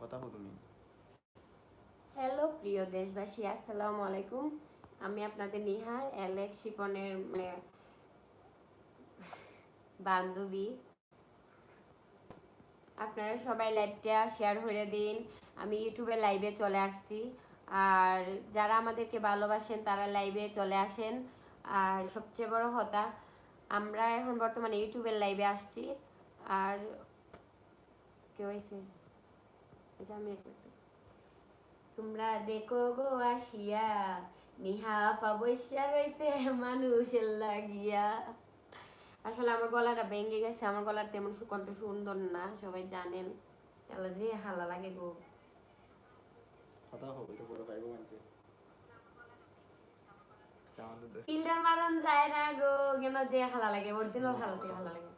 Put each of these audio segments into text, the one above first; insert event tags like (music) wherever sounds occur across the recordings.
কথা হো তুমি হ্যালো, প্রিয় দেশবাসী, আসসালামু আলাইকুম। আমি আপনাদের নিহা, অ্যালেক্স শিপনের মানে বান্ধবী। আপনারা সবাই লাইভটা শেয়ার করে দিন। আমি ইউটিউবে লাইভে চলে আসছি। আর যারা আমাদেরকে ভালোবাসেন, তারা লাইভে চলে আসেন। আর সবচেয়ে বড় কথা, আমরা এখন বর্তমানে ইউটিউবের লাইভে আসছি। আর কেউ হয়েছে তোমরা দেখো গো আসিয়া। রয়েছে মানুষের লাগিয়া। আসলে আমার গলাটা ভেঙে গেছে আমার গলার তেমন সু- কণ্ঠ সুন্দর না সবাই জানেন। তাহলে যে হালা লাগে গো। ফিল্টার মারান যায় না গো কেন যে হালা লাগে অরিজিনাল হালাতে হালা লাগে।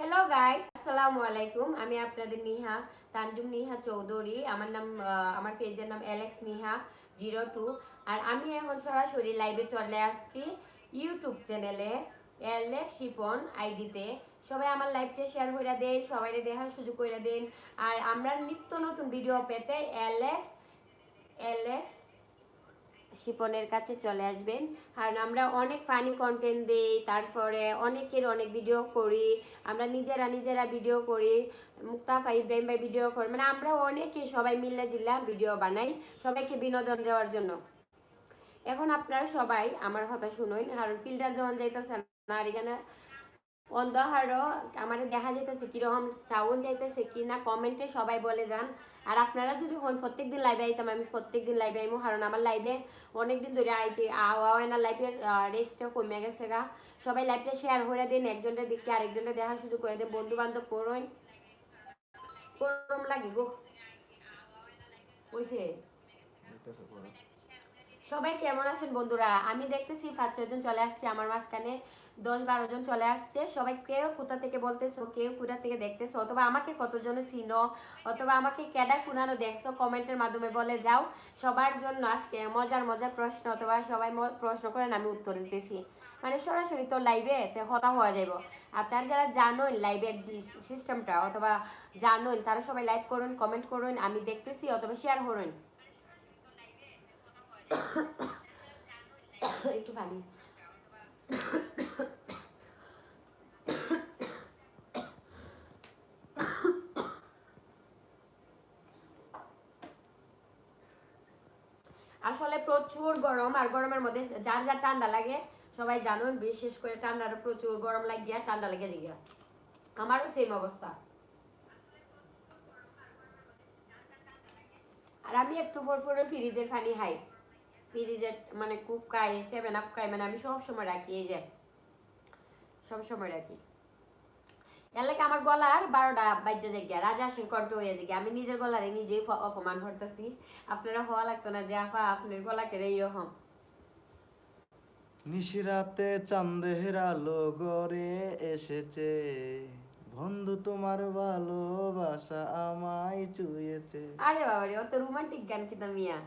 হ্যালো গাইস আসসালামু আলাইকুম আমি আপনাদের নিহা, তানজুম নিহা চৌধুরী। আমার নাম আমার পেজের নাম অ্যালেক্স নিহা জিরো টু আর আমি এখন সরাসরি লাইভে চলে আসছি ইউটিউব চ্যানেলে অ্যালেক্স শিপন আইডিতে। সবাই আমার লাইভটা শেয়ার করে দেয় সবাই দেখার সুযোগ করে দিন। আর আমরা নিত্য নতুন ভিডিও পেতে অ্যালেক্স অ্যালেক্স শিপনের কাছে চলে আসবেন। কারণ আমরা অনেক ফানি কন্টেন্ট দিই, তারপরে অনেকের অনেক ভিডিও করি, আমরা নিজেরা নিজেরা ভিডিও করি, মুক্তাফা ইব্রাহিম ভাই ভিডিও করি মানে আমরা অনেকে সবাই মিলে জিল্লা ভিডিও বানাই, সবাইকে বিনোদন দেওয়ার জন্য। এখন আপনারা সবাই আমার কথা শুনুন, কারণ ফিল্টার যখন যাইতেছে না, আর এখানে অন্ধহারও আমার দেখা যাইতেছে কীরকম সাউন্ড যাইতেছে কি না কমেন্টে সবাই বলে যান। আর আপনারা যদি হন, প্রত্যেকদিন লাইভে আইতাম, আমি প্রত্যেকদিন লাইভে আইমু। কারণ আমার লাইভে অনেকদিন ধরে আইতে, আওয়া না লাইভের রেস্টটা কমে গেছে গা। সবাই লাইভটা শেয়ার করে দিন, একজনের দিকে আরেকজনের দেখার সুযোগ করে দিন। বন্ধু বান্ধব করুন। গরম লাগে গো। পুরো সবাই কেমন আছেন বন্ধুরা? আমি দেখতেছি পাঁচ ছজন চলে আসছে, আমার মাঝখানে দশ বারো জন চলে আসছে। সবাই কেউ কোথা থেকে বলতেছো, কেউ কোথা থেকে দেখতেছো? অথবা আমাকে কতজনে চিনো? অথবা আমাকে কেডা কুনানো দেখছ? কমেন্টের মাধ্যমে বলে যাও। সবার জন্য আজকে মজার মজার প্রশ্ন অথবা সবাই প্রশ্ন করেন, আমি উত্তর দিতেছি। মানে সরাসরি তো লাইভে তে কথা হওয়া যাইব। আপনারা যারা জানেন লাইভের সিস্টেমটা অথবা জানেন তারা সবাই লাইভ করুন কমেন্ট করুন, আমি দেখতেছি, অথবা শেয়ার করুন। (coughs) একটু পানি আসলে প্রচুর গরম আর গরমের মধ্যে যার যার ঠান্ডা লাগে, সবাই জানুন, বিশেষ করে ঠান্ডার প্রচুর গরম লাগিয়া ঠান্ডা লেগে জিগা আমারও সেম অবস্থা। আর আমি একটু পর পরে ফ্রিজের পানি খাই। ফ্রিজের মানে কুক খাই সেভেন আপ খাই মানে আমি সব সময় রাখি এই যে। সব সময় রাখি। এলাকা আমার গলার বারোটা বাজ্যে জায়গা রাজা আসেন কণ্ঠ হয়ে যায় আমি নিজের গলারে নিজেই অপমান করতেছি। আপনারা হওয়া লাগতো না যে আপা আপনার গলাকে এইরকম। নিশিরাতে চাঁদের আলো গড়ে এসেছে। বন্ধু তোমার ভালোবাসা আমায় চুয়েছে আরে বাবা রে অত রোমান্টিক গান কিন্তু মিয়া?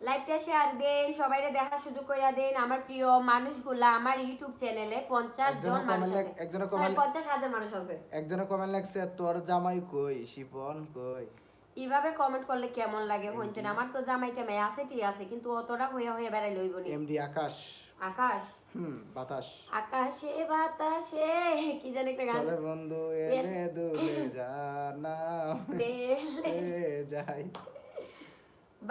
লাইভটা শেয়ার দেন সবাইরে দেখার সুযোগ করে দেন। আমার প্রিয় মানুষগুলা আমার ইউটিউব চ্যানেলে পঞ্চাশ জন মানুষ আছে। comment- পঞ্চাশ হাজার মানুষ আছে। একজনে কমেন্ট লাগছে তোর জামাই কই? শিপন কই? এইভাবে কমেন্ট করলে কেমন লাগে হইতেন আমার তো জামাইটা মেয়ে আছে ঠিক আছে কিন্তু অতটা হয়ে হয়ে বেড়াই লইব নি। এমডি আকাশ। আকাশ? হুম বাতাস। আকাশে বাতাসে কি জানি একটা গান। চলে বন্ধু এলে দুলে জানা বেলে। যাই।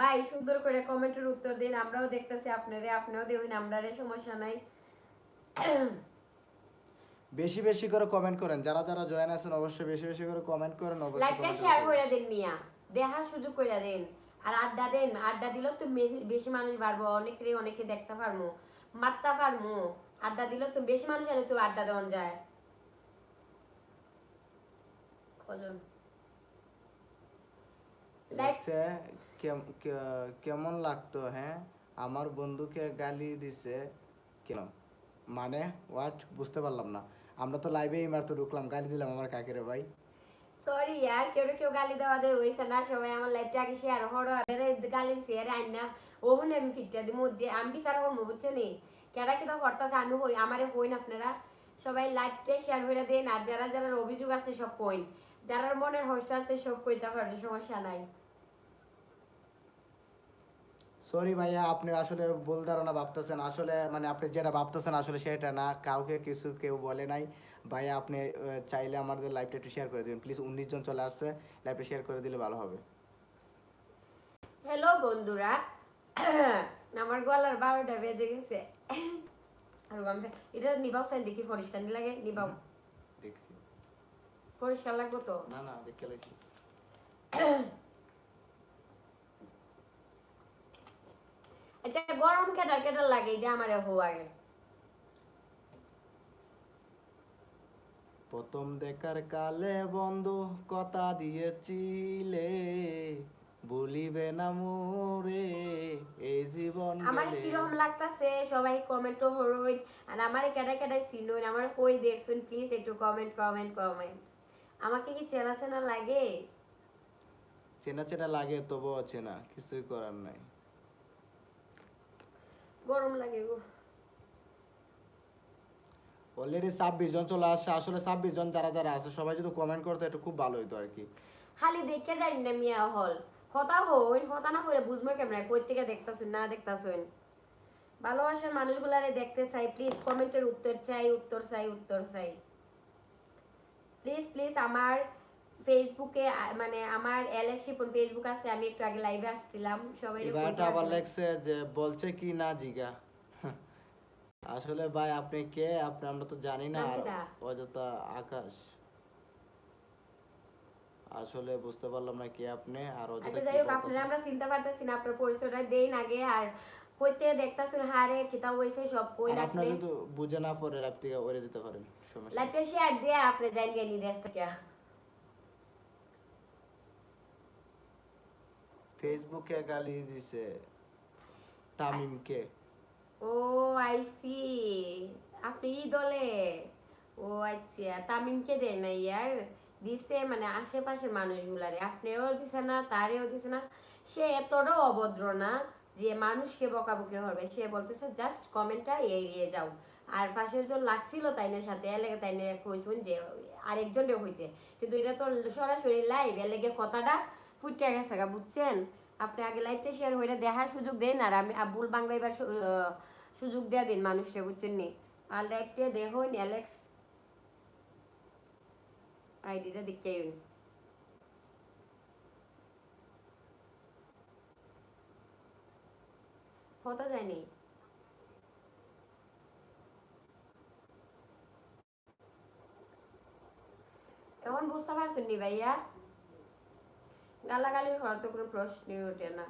ভাই সুন্দর করে কমেন্টের উত্তর দিন আমরাও দেখতেছি আপনারে আপনিও দেখুন আমরারে সমস্যা নাই। বেশি বেশি করে কমেন্ট করেন যারা যারা জয়েন আছেন অবশ্যই বেশি বেশি করে কমেন্ট করেন অবশ্যই লাইভটা comment শেয়ার। করে দেন মিয়া দেখার সুযোগ করে দেন। আর আড্ডা দেন আড্ডা দিলেও তো বেশি মানুষ বাড়বো অনেকেরই অনেকে দেখতে পারব মারতে পারব আড্ডা দিলেও তো বেশি মানুষ এলে তো আড্ডা দেওয়া যায়। কজন? দেখছে কেমন লাগতো হ্যাঁ? আমার বন্ধুকে গালি দিছে কেন মানে হোয়াট বুঝতে পারলাম না। আমরা তো লাইভে এই মাত্র ঢুকলাম গালি দিলাম আমার কাকেরে ভাই। সরি यार কেউ কেউ গালি দেওয়া দেয় হইছে না সবাই আমার লাইফটা আগে শেয়ার হড়ো আরে গালি শেয়ার আইন। না ওহনে আমি ফিটটা দিমু যে আমি বিচার করব বুঝছ নি? কেডা কেডা হরতাছে আমি হই আমারে হইন আপনারা। সবাই লাইভটা শেয়ার করে দেন আর যারা যারা অভিযোগ আছে সব কইন। যারা মনের হোস্ট আছে সব কইতে পারে সমস্যা নাই। সরি ভাইয়া আপনি আসলে ভুল ধারণা ভাবতেছেন। আসলে মানে আপনি যেটা ভাবতেছেন আসলে সেটা না। কাউকে কিছু কেউ বলে নাই। ভাইয়া আপনি চাইলে আমাদের লাইভটা একটু শেয়ার করে দিন প্লিজ উনিশ জন চলে আসছে। লাইভটা শেয়ার করে দিলে ভালো হবে। হ্যালো বন্ধুরা। (clears throat) আমার গলার বারোটা বেজে গেছে। (clears throat) আর এটা নিবাও সাইন দেখি পরিষ্কার নি লাগে নিবাও। দেখছি। পরিষ্কার লাগবো তো? না না দেখে লাইছি। (clears throat) আচ্ছা গরম কেটা কেটা লাগে এটা আমার হওয়া প্রথম দেখার কালে বন্ধু কথা দিয়েছিলে বলিবে না মোরে এই জীবন আমার কীরকম লাগতাছে? সবাই কমেন্ট হরইন আর আমার কেডা কেডা চিনুন আমার কই দেখছুন? প্লিজ একটু কমেন্ট কমেন্ট কমেন্ট আমাকে কি চেনা চেনা লাগে? চেনা চেনা লাগে তবুও চেনা কিছুই করার নাই। গরম লাগে গো। অলরেডি ছাব্বিশ জন চলে আসছে আসলে ছাব্বিশ জন যারা যারা আছে সবাই যদি কমেন্ট করতো একটু খুব ভালো হতো আর কি খালি দেখে যাই না মিয়া হল। হতা হইন হতা না হলে বুঝব কেমন কই থেকে দেখতাছুন না দেখতাছুন? ভালোবাসার মানুষগুলারে দেখতে চাই প্লিজ কমেন্টের উত্তর চাই উত্তর চাই উত্তর চাই। প্লিজ প্লিজ আমার ফেসবুকে মানে আমার এলএক্সিপন ফেসবুক আছে আমি একটু আগে লাইভে আসছিলাম। সবাই এবারটা আবার লেখছে যে বলছে কি না জিগা? (laughs) আসলে ভাই আপনি কে? আপনি আমরা তো জানি না। আর অযথা আকাশ। আসলে বুঝতে পারলাম না কে আপনি আর অযথা আচ্ছা যাই হোক। আপনারা আমরা চিন্তা পারতেছি না আপনার পরিচয়টা দেন আগে আর কইতে দেখতাছুন হারে কিতাব হইছে সব কই আপনার রাখছে যদি বুঝে না রাত থেকে ওরে যেতে পারেন সমস্যা নেই। লাইভটা শেয়ার দিয়ে আপনি জান গেলি দেশ থেকে। ফেসবুকে গালি দিছে তামিমকে ও আইসি আপনি দলে ও আচ্ছা তামিমকে দেন না ইয়ার? দিছে মানে আশেপাশে মানুষগুলারে। আপনিও দিছে না, তারেও দিছে না। সে এতটাও অভদ্র না যে মানুষকে বকাবকি হবে সে বলতেছে, জাস্ট কমেন্টটা এড়িয়ে যাও। আর পাশের জন লাগছিল তাইনের সাথে এলাকা তাইনে কইছুন যে আরেকজনে হইছে কিন্তু এটা তো সরাসরি লাইভ এর লেগে কথাটা ফুটে গেছে গা, বুঝছেন? আপনি আগে লাইভটা শেয়ার হইলে দেখার সুযোগ দেন আর আমি আব্বুল বাংলা এবার সুযোগ দেয়া দিন মানুষকে বুঝছেন নি? আর লাইভটা দেখুন অ্যালেক্স আইডিটা দেখতে হতা যায়নি? এখন বুঝতে পারছেন নি ভাইয়া? গালাগালি হওয়ার তো কোনো প্রশ্নই ওঠে না।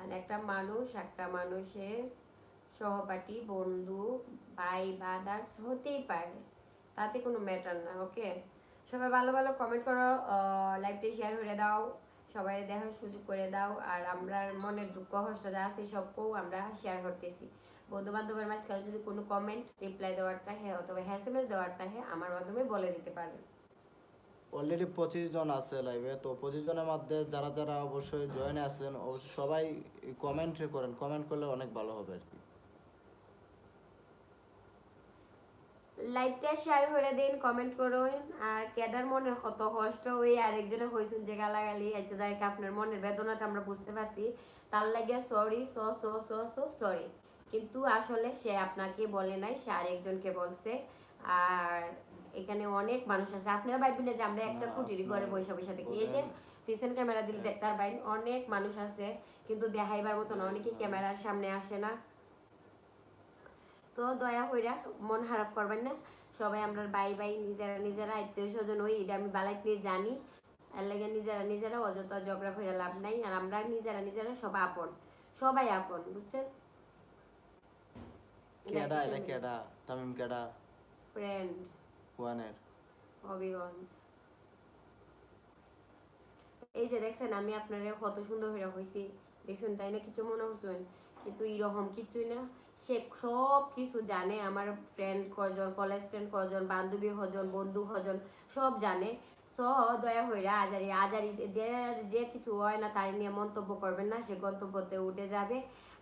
আর একটা মানুষ, একটা মানুষের সহপাঠী, বন্ধু, ভাই বাদার্স হতেই পারে। তাতে কোনো ম্যাটার না ওকে সবাই ভালো ভালো কমেন্ট করো লাইভটি শেয়ার করে দাও, সবাই দেখার সুযোগ করে দাও, আর আমরা মনের দুঃখ, কষ্ট যা আছে সবকেও আমরা শেয়ার করতেছি। বন্ধু বান্ধবের মাঝখানে যদি কোনো কমেন্ট রিপ্লাই দেওয়ার থাকে অথবা হ্যাসএমএস দেওয়ার থাকে আমার মাধ্যমে বলে দিতে পারেন অলরেডি পঁচিশ জন আছে লাইভে তো পঁচিশ জনের মধ্যে যারা যারা অবশ্যই জয়েন আছেন, অবশ্যই সবাই কমেন্ট করেন। কমেন্ট করলে অনেক ভালো হবে আর কি। লাইভটা শেয়ার করে দিন কমেন্ট করুন। আর মনের কত কষ্ট আরেকজনে যে গালাগালি আপনার মনের বেদনাটা আমরা বুঝতে পারছি। তার লাগে sorry so so so so sorry কিন্তু আসলে সে আপনাকে বলে নাই, সে আরেকজনকে বলছে। আর এখানে অনেক মানুষ আছে। আপনারা ভাববেন যে আমরা একটা কুটির ঘরে বসে বসে থাকি এই যে। পিছন ক্যামেরা দিলে তার বাইরে অনেক মানুষ আছে কিন্তু দেখাইবার মতন অনেকেই ক্যামেরার সামনে আসে না। তো দয়া কইরা মন খারাপ করবেন না। সবাই আমরা বাই বাই নিজেরা নিজেরা আত্মীয় স্বজন হই এটা আমি বালাইত নিয়ে জানি। এর লাগে নিজেরা নিজেরা অযথা ঝগড়া করে লাভ নাই আর আমরা নিজেরা নিজেরা সব আপন। সবাই আপন বুঝছেন? কেডা এটা কেডা? তামিম কেডা? ফ্রেন্ড ওয়ানের এই যে দেখছেন, আমি আপনারে কত সুন্দর হয়েছি দেখছেন, তাই না কিছু মনে করছেন? কিন্তু কিছুই না। সে সব কিছু জানে, আমার ফ্রেন্ড কজন কলেজ ফ্রেন্ড কজন বান্ধবী হজন বন্ধু হজন সব জানে। স, দয়া হইরা আজারি আজারি, যে যে কিছু হয় না, তার নিয়ে মন্তব্য করবেন না। সে গন্তব্যতে উঠে যাবে।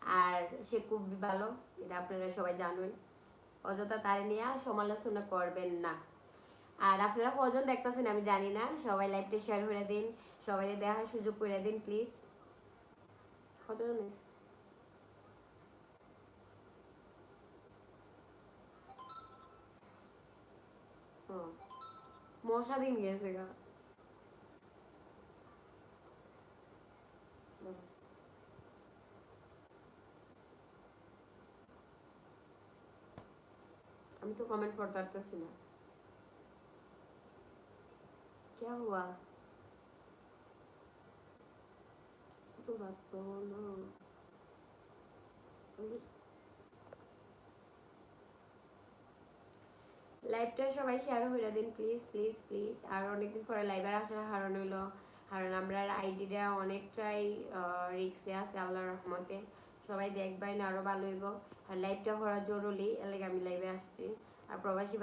আর সে খুব ভালো, এটা আপনারা সবাই জানেন। অযথা তার নিয়ে সমালোচনা করবেন না। আর আপনারা কজন দেখতেছেন আমি জানি না, সবাই লাইভটা শেয়ার করে দিন সবাই দেখার সুযোগ করে দিন প্লিজ কতজন? মশা দিন গেছে গা হুম। কমেন্ট পড়তারতেছি না क्या हुआ तो बात बोलो লাইভটা সবাই শেয়ার হইরা দিন প্লিজ প্লিজ প্লিজ আর অনেকদিন পরে লাইভের আসার হারণ হইল কারণ আমরা আইডিটা অনেকটাই রিক্সে আছে আল্লাহ রহমতে সবাই দেখবেন আরও ভালো হইব আর লাইভটা করা জরুরি এলাকা আমি লাইভে আসছি আর প্রবাসী ভাই